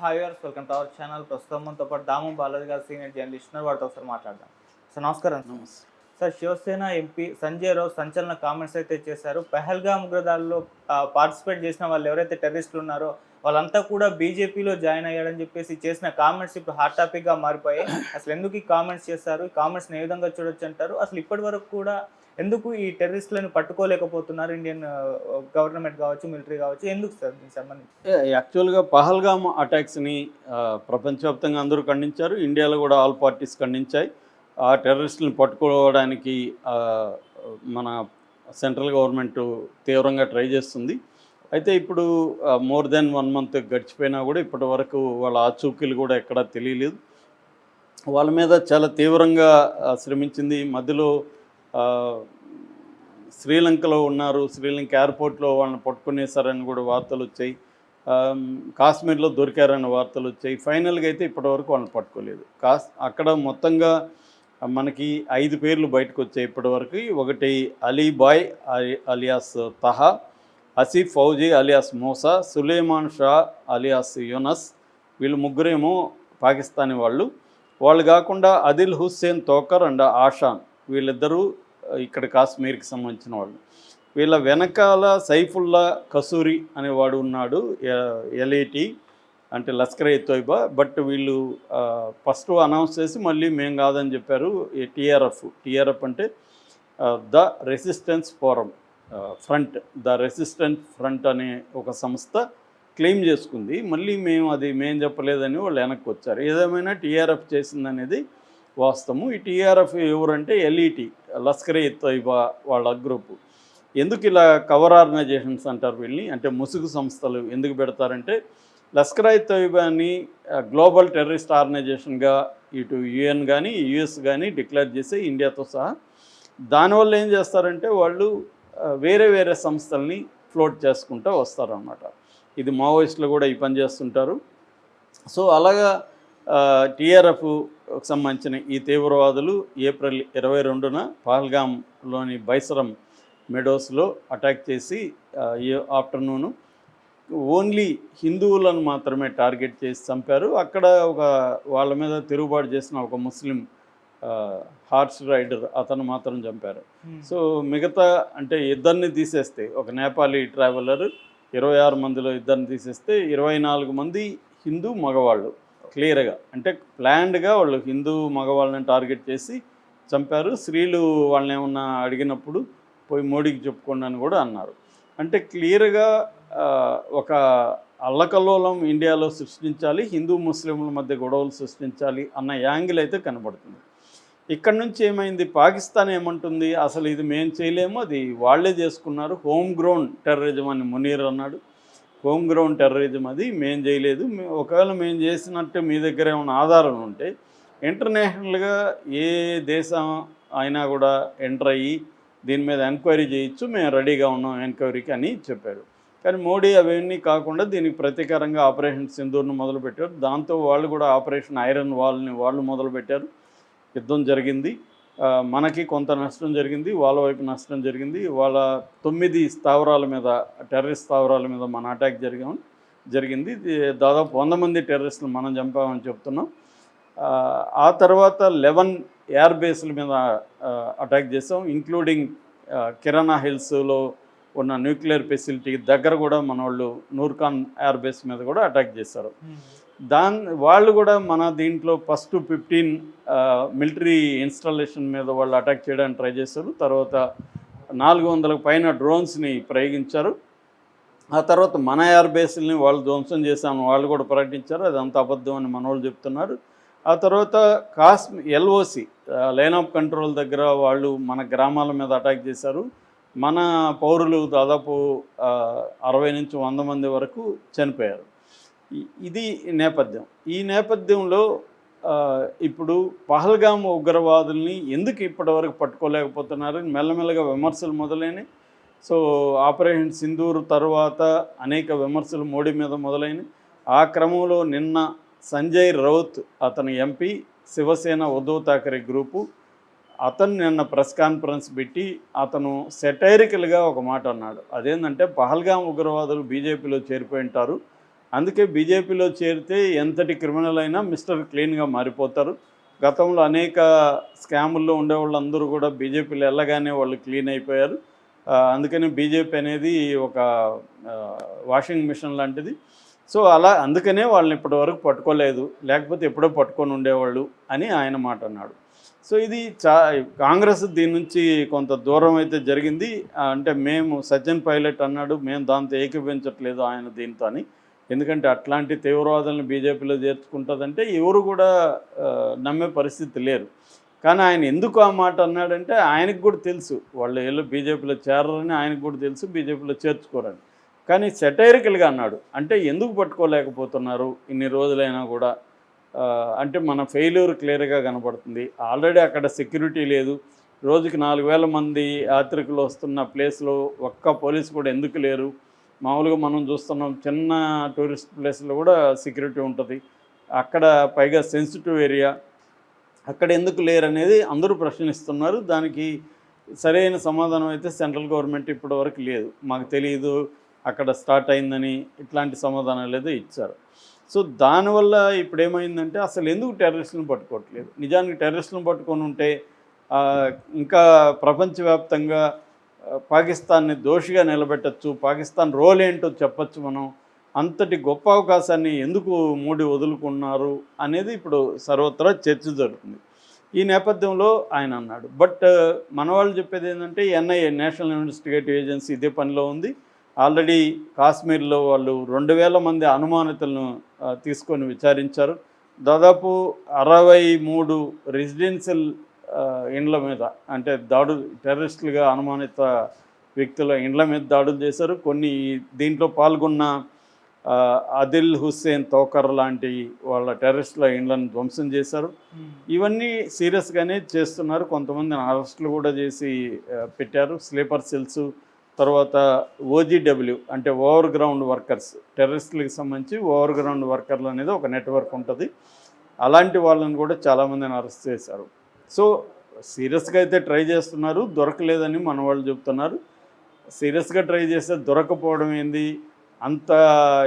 Hi viewers welcome to our channel ప్రస్తుతం మనతో పాటు దాము బాలాజీ గారు సీనియర్ జర్నలిస్ట్ వారితో ఒకసారి మాట్లాడదాం. సార్ నమస్కారం నమస్తే. సార్ శివసేన ఎంపీ సంజయ్ రావు సంచలన కామెంట్స్ అయితే చేశారు. పెహల్గామ్ ఉగ్రదాడుల్లో పార్టిసిపేట్ చేసిన వాళ్ళు ఎవరైతే టెర్రరిస్టులు ఉన్నారో వాళ్ళంతా కూడా బీజేపీలో జాయిన్ అయ్యాడని చెప్పేసి చేసిన కామెంట్స్ ఇప్పుడు హాట్ టాపిక్గా మారిపోయాయి. అసలు ఎందుకు ఈ కామెంట్స్ చేస్తారు? ఈ కామెంట్స్ని ఏ విధంగా చూడొచ్చు అంటారు? అసలు ఇప్పటి వరకు కూడా ఎందుకు ఈ టెర్రరిస్టులను పట్టుకోలేకపోతున్నారు? ఇండియన్ గవర్నమెంట్ uh, కావచ్చు మిలిటరీ కావచ్చు ఎందుకు సార్ దీనికి సంబంధించి? యాక్చువల్గా పహల్గామ్ అటాక్స్ని ప్రపంచవ్యాప్తంగా అందరూ ఖండించారు. ఇండియాలో కూడా ఆల్ పార్టీస్ ఖండించాయి. ఆ టెర్రరిస్టులను పట్టుకోవడానికి మన సెంట్రల్ గవర్నమెంట్ తీవ్రంగా ట్రై చేస్తుంది. అయితే ఇప్పుడు మోర్ దెన్ వన్ మంత్ గడిచిపోయినా కూడా ఇప్పటి వరకు వాళ్ళ ఆచూకీలు కూడా ఎక్కడా తెలియలేదు. వాళ్ళ మీద చాలా తీవ్రంగా శ్రమించింది. మధ్యలో శ్రీలంకలో ఉన్నారు. శ్రీలంక ఎయిర్పోర్ట్లో వాళ్ళని పట్టుకునేసారని కూడా వార్తలు వచ్చాయి. కాశ్మీర్లో దొరికారన్న వార్తలు వచ్చాయి. ఫైనల్గా అయితే ఇప్పటివరకు వాళ్ళని పట్టుకోలేదు. కాస్ అక్కడ మొత్తంగా మనకి ఐదు పేర్లు బయటకు వచ్చాయి ఇప్పటివరకు. ఒకటి Ali Bhai Ali- alias Taha. Asif Fauji alias Moosa Suleman Shah alias Yunus వీళ్ళు ముగ్గురేమో పాకిస్తానీ వాళ్ళు. వాళ్ళు కాకుండా అదిల్ హుస్సేన్ తోకర్ అండ్ ఆషాన్ వీళ్ళిద్దరూ ఇక్కడ కాశ్మీర్కి సంబంధించిన వాళ్ళు. వీళ్ళ వెనకాల సైఫుల్లా కసూరి అనేవాడు ఉన్నాడు ఎల్ఏటి అంటే లస్కర్ ఎ తోయిబా. బట్ వీళ్ళు ఫస్ట్ అనౌన్స్ చేసి మళ్ళీ మేము కాదని చెప్పారు టీఆర్ఎఫ్. టీఆర్ఎఫ్ అంటే the resistance forum. Front the resistant front అనే ఒక సంస్థ క్లెయిమ్ చేసుకుంది. మళ్ళీ మేము అది మేము చెప్పలేదని వాళ్ళు వెనక్కి వచ్చారు. ఏదేమైనా టీఆర్ఎఫ్ చేసిందనేది వాస్తవము. ఈ టీఆర్ఎఫ్ ఎవరంటే ఎల్ఈటి లస్కరే ఎ తోయిబా వాళ్ళ గ్రూపు. ఎందుకు ఇలా కవర్ ఆర్గనైజేషన్స్ అంటారు వీళ్ళని? అంటే ముసుగు సంస్థలు ఎందుకు పెడతారంటే లస్కరాయ్ ఐ తోయిబాని గ్లోబల్ టెర్రరిస్ట్ ఆర్గనైజేషన్గా ఇటు యుఎన్ కానీ యుఎస్ కానీ డిక్లేర్ చేసి ఇండియాతో సహా దానివల్ల ఏం చేస్తారంటే వాళ్ళు వేరే వేరే సంస్థల్ని ఫ్లోట్ చేసుకుంటూ వస్తారనమాట ఇది మావోయిస్టులు కూడా ఈ పని చేస్తుంటారు. సో అలాగా టీఆర్ఎఫ్ సంబంధించిన ఈ తీవ్రవాదులు ఏప్రిల్ ఇరవై రెండున పహల్గామ్లోని బైసరం మెడోస్లో అటాక్ చేసి ఆఫ్టర్నూన్ ఆఫ్టర్నూను ఓన్లీ హిందువులను మాత్రమే టార్గెట్ చేసి చంపారు. అక్కడ ఒక వాళ్ళ మీద తిరుగుబాటు చేసిన ఒక ముస్లిం హార్స్ రైడర్ అతను మాత్రం చంపారు. సో మిగతా అంటే ఇద్దరిని తీసేస్తే ఒక నేపాలీ ట్రావెలర్ ఇరవై ఆరు మందిలో ఇద్దరిని తీసేస్తే ఇరవై నాలుగు మంది హిందూ మగవాళ్ళు క్లియర్గా. అంటే ప్లాన్డ్గా వాళ్ళు హిందూ మగవాళ్ళని టార్గెట్ చేసి చంపారు. స్త్రీలు వాళ్ళని ఏమన్నా అడిగినప్పుడు పోయి మోడీకి చెప్పుకోండి అని కూడా అన్నారు. అంటే క్లియర్గా ఒక అల్లకల్లోలం ఇండియాలో సృష్టించాలి హిందూ ముస్లింల మధ్య గొడవలు సృష్టించాలి అన్న యాంగిల్ అయితే కనబడుతుంది. ఇక్కడ నుంచి ఏమైంది? పాకిస్తాన్ ఏమంటుంది? అసలు ఇది మేము చేయలేము అది వాళ్ళే చేసుకున్నారు. హోమ్ గ్రౌండ్ టెర్రరిజం అని మునీర్ అన్నాడు. హోమ్ గ్రౌండ్ టెర్రరిజం అది మేము చేయలేదు. ఒకవేళ మేము చేసినట్టు మీ దగ్గర ఏమైనా ఆధారం ఉంటే ఇంటర్నేషనల్గా ఏ దేశం అయినా కూడా ఎంటర్ అయ్యి దీని మీద ఎంక్వైరీ చేయొచ్చు. మేము రెడీగా ఉన్నాం ఎంక్వైరీకి అని చెప్పారు. కానీ మోడీ అవన్నీ కాకుండా దీనికి ప్రతీకారంగా ఆపరేషన్ సింధూర్ను మొదలుపెట్టారు. దాంతో వాళ్ళు కూడా ఆపరేషన్ ఐరన్ వాల్ని వాళ్ళు మొదలుపెట్టారు. యుద్ధం జరిగింది. మనకి కొంత నష్టం జరిగింది వాళ్ళ వైపు నష్టం జరిగింది. వాళ్ళ తొమ్మిది స్థావరాల మీద టెర్రరిస్ట్ స్థావరాల మీద మన అటాక్ జరిగాం జరిగింది. దాదాపు వంద మంది టెర్రరిస్టులు మనం చంపామని చెప్తున్నాం. ఆ, తర్వాత లెవెన్ ఎయిర్ బేస్ల మీద అటాక్ చేసాం ఇంక్లూడింగ్ కిరాణా హిల్స్లో ఉన్న న్యూక్లియర్ ఫెసిలిటీ దగ్గర కూడా మన వాళ్ళు నూర్ఖాన్ ఎయిర్ బేస్ మీద కూడా అటాక్ చేశారు. దాని వాళ్ళు కూడా మన దీంట్లో ఫస్ట్ ఫిఫ్టీన్ మిలిటరీ ఇన్స్టాలేషన్ మీద వాళ్ళు అటాక్ చేయడానికి ట్రై చేశారు. తర్వాత నాలుగు వందలకు పైన డ్రోన్స్ని ప్రయోగించారు. ఆ తర్వాత మన ఎయిర్ బేస్ని వాళ్ళు ధ్వంసం చేశామని వాళ్ళు కూడా ప్రకటించారు. అదంతా అబద్ధం అని మన వాళ్ళు చెప్తున్నారు. ఆ తర్వాత కాశ్మీ ఎల్ఓసి లైన్ ఆఫ్ కంట్రోల్ దగ్గర వాళ్ళు మన గ్రామాల మీద అటాక్ చేశారు. మన పౌరులు దాదాపు అరవై నుంచి వంద మంది వరకు చనిపోయారు. ఇది నేపథ్యం. ఈ నేపథ్యంలో ఇప్పుడు పహల్గామ్ ఉగ్రవాదుల్ని ఎందుకు ఇప్పటివరకు పట్టుకోలేకపోతున్నారు? మెల్లమెల్లగా విమర్శలు మొదలైనవి సో ఆపరేషన్ సింధూర్ తర్వాత అనేక విమర్శలు మోడీ మీద మొదలైనవి ఆ క్రమంలో నిన్న సంజయ్ రౌత్ అతని ఎంపీ శివసేన ఉద్ధవ్ థాకరే గ్రూపు అతను నిన్న ప్రెస్ కాన్ఫరెన్స్ పెట్టి అతను సెటైరికల్గా ఒక మాట అన్నాడు. అదేంటంటే పహల్గామ్ ఉగ్రవాదులు బీజేపీలో చేరిపోయి ఉంటారు. అందుకే బీజేపీలో చేరితే ఎంతటి క్రిమినల్ అయినా మిస్టర్ క్లీన్గా మారిపోతారు. గతంలో అనేక స్కాముల్లో ఉండేవాళ్ళందరూ కూడా బీజేపీలో వెళ్ళగానే వాళ్ళు క్లీన్ అయిపోయారు. అందుకని బీజేపీ అనేది ఒక వాషింగ్ మిషన్ లాంటిది. సో అలా అందుకనే వాళ్ళని ఇప్పటివరకు పట్టుకోలేదు. లేకపోతే ఎప్పుడో పట్టుకొని ఉండేవాళ్ళు అని ఆయన మాట అన్నాడు. సో ఇది చా కాంగ్రెస్ దీని నుంచి కొంత దూరం అయితే జరిగింది. అంటే మేము సచిన్ పైలట్ అన్నాడు మేము దాంతో ఏకీభించట్లేదు ఆయన దీంతో అని. ఎందుకంటే అట్లాంటి తీవ్రవాదులను బీజేపీలో చేర్చుకుంటుందంటే ఎవరు కూడా నమ్మే పరిస్థితి లేరు కానీ ఆయన ఎందుకు ఆ మాట అన్నాడంటే ఆయనకు కూడా తెలుసు. వాళ్ళు ఏళ్ళు బీజేపీలో చేరరని ఆయనకు కూడా తెలుసు బీజేపీలో చేర్చుకోరని. కానీ సెటైరికల్గా అన్నాడు. అంటే ఎందుకు పట్టుకోలేకపోతున్నారు? ఇన్ని రోజులైనా కూడా అంటే మన ఫెయిల్యూర్ క్లియర్గా కనపడుతుంది ఆల్రెడీ అక్కడ సెక్యూరిటీ లేదు. రోజుకి నాలుగు వేల మంది యాత్రికులు వస్తున్న ప్లేస్లో ఒక్క పోలీసు కూడా ఎందుకు లేరు? మామూలుగా మనం చూస్తున్నాం చిన్న టూరిస్ట్ ప్లేస్లో కూడా సెక్యూరిటీ ఉంటుంది. అక్కడ పైగా సెన్సిటివ్ ఏరియా. అక్కడ ఎందుకు లేరనేది అందరూ ప్రశ్నిస్తున్నారు. దానికి సరైన సమాధానం అయితే సెంట్రల్ గవర్నమెంట్ ఇప్పటివరకు లేదు. మాకు తెలియదు అక్కడ స్టార్ట్ అయిందని ఇట్లాంటి సమాధానాలు ఏదో ఇచ్చారు. సో దానివల్ల ఇప్పుడు ఏమైందంటే అసలు ఎందుకు టెర్రరిస్టులను పట్టుకోవట్లేదు? నిజానికి టెర్రరిస్టులను పట్టుకొని ఉంటే ఇంకా ప్రపంచవ్యాప్తంగా పాకిస్తాన్ని దోషిగా నిలబెట్టచ్చు పాకిస్తాన్ రోల్ ఏంటో చెప్పచ్చు మనం. అంతటి గొప్ప అవకాశాన్ని ఎందుకు మోడీ వదులుకున్నారు అనేది ఇప్పుడు సర్వత్రా చర్చ జరుగుతుంది. ఈ నేపథ్యంలో ఆయన అన్నాడు. బట్ మన వాళ్ళు చెప్పేది ఏంటంటే ఎన్ఐఏ నేషనల్ ఇన్వెస్టిగేటివ్ ఏజెన్సీ ఇదే పనిలో ఉంది. ఆల్రెడీ కాశ్మీర్లో వాళ్ళు రెండు వేల మంది అనుమానితులను తీసుకొని విచారించారు. దాదాపు అరవై మూడు రెసిడెన్షియల్ ఇండ్ల మీద అంటే దాడు టెర్రరిస్టులుగా అనుమానిత వ్యక్తుల ఇండ్ల మీద దాడులు చేశారు. కొన్ని దీంట్లో పాల్గొన్న ఆ, ఆదిల్ హుస్సేన్ తోకర్ లాంటి వాళ్ళ టెర్రరిస్టుల ఇండ్లను ధ్వంసం చేశారు. ఇవన్నీ సీరియస్గానే చేస్తున్నారు. కొంతమందిని అరెస్టులు కూడా చేసి పెట్టారు. స్లీపర్ సెల్స్ తర్వాత ఓజీడబ్ల్యూ అంటే ఓవర్ గ్రౌండ్ వర్కర్స్ టెర్రరిస్టులకు సంబంధించి ఓవర్ గ్రౌండ్ వర్కర్లు అనేది ఒక నెట్వర్క్ ఉంటుంది. అలాంటి వాళ్ళని కూడా చాలామందిని అరెస్ట్ చేశారు. సో సీరియస్గా అయితే ట్రై చేస్తున్నారు దొరకలేదని మన వాళ్ళు చెప్తున్నారు. సీరియస్గా ట్రై చేస్తే దొరకపోవడం ఏంది? అంత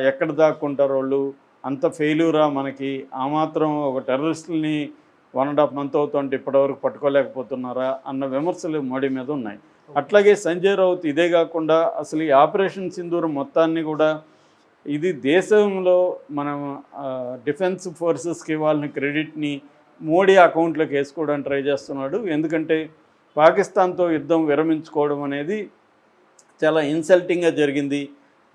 ఎక్కడ దాక్కుంటారు వాళ్ళు? అంత ఫెయిల్యూరా మనకి? ఆ మాత్రం ఒక టెర్రరిస్టుల్ని వన్ అండ్ హాఫ్ మంత్ అవుతుంటే ఇప్పటివరకు పట్టుకోలేకపోతున్నారా? అన్న విమర్శలు మోడీ మీద ఉన్నాయి. అట్లాగే సంజయ్ రౌత్ ఇదే కాకుండా అసలు ఈ ఆపరేషన్ సింధూర్ మొత్తాన్ని కూడా ఇది దేశంలో మనం డిఫెన్స్ ఫోర్సెస్కి ఇవ్వాలని క్రెడిట్ని మోడీ అకౌంట్లోకి వేసుకోవడానికి ట్రై చేస్తున్నాడు. ఎందుకంటే పాకిస్తాన్తో యుద్ధం విరమించుకోవడం అనేది చాలా ఇన్సల్టింగ్గా జరిగింది.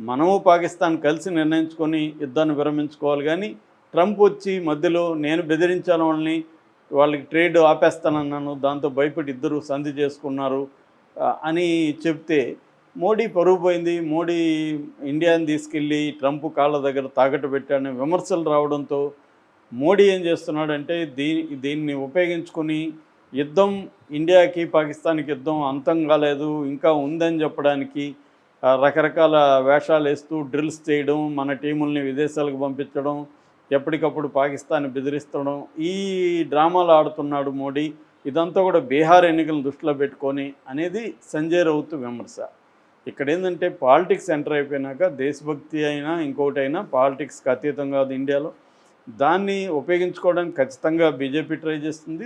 మనము పాకిస్తాన్ కలిసి నిర్ణయించుకొని యుద్ధాన్ని విరమించుకోవాలి కానీ ట్రంప్ వచ్చి మధ్యలో నేను బెదిరించాను వాళ్ళని వాళ్ళకి ట్రేడ్ ఆపేస్తానన్నాను దాంతో భయపడి ఇద్దరు సంధి చేసుకున్నారు అని చెప్తే మోడీ పరుగు పోయింది. మోడీ ఇండియాని తీసుకెళ్ళి ట్రంప్ కాళ్ళ దగ్గర తాకట్టు పెట్టాడని విమర్శలు రావడంతో మోడీ ఏం చేస్తున్నాడంటే దీని దీన్ని ఉపయోగించుకొని యుద్ధం ఇండియాకి పాకిస్తాన్కి యుద్ధం అంతం కాలేదు ఇంకా ఉందని చెప్పడానికి రకరకాల వేషాలు వేస్తూ డ్రిల్స్ చేయడం మన టీముల్ని విదేశాలకు పంపించడం ఎప్పటికప్పుడు పాకిస్తాన్ బెదిరిస్తడం ఈ డ్రామాలు ఆడుతున్నాడు మోడీ. ఇదంతా కూడా బీహార్ ఎన్నికలను దృష్టిలో పెట్టుకొని అనేది సంజయ్ రౌత్ విమర్శ. ఇక్కడ ఏంటంటే పాలిటిక్స్ ఎంటర్ అయిపోయినాక దేశభక్తి అయినా ఇంకోటి అయినా పాలిటిక్స్కి అతీతంగా అది ఇండియాలో. దాన్ని ఉపయోగించుకోవడానికి ఖచ్చితంగా బీజేపీ ట్రై చేస్తుంది.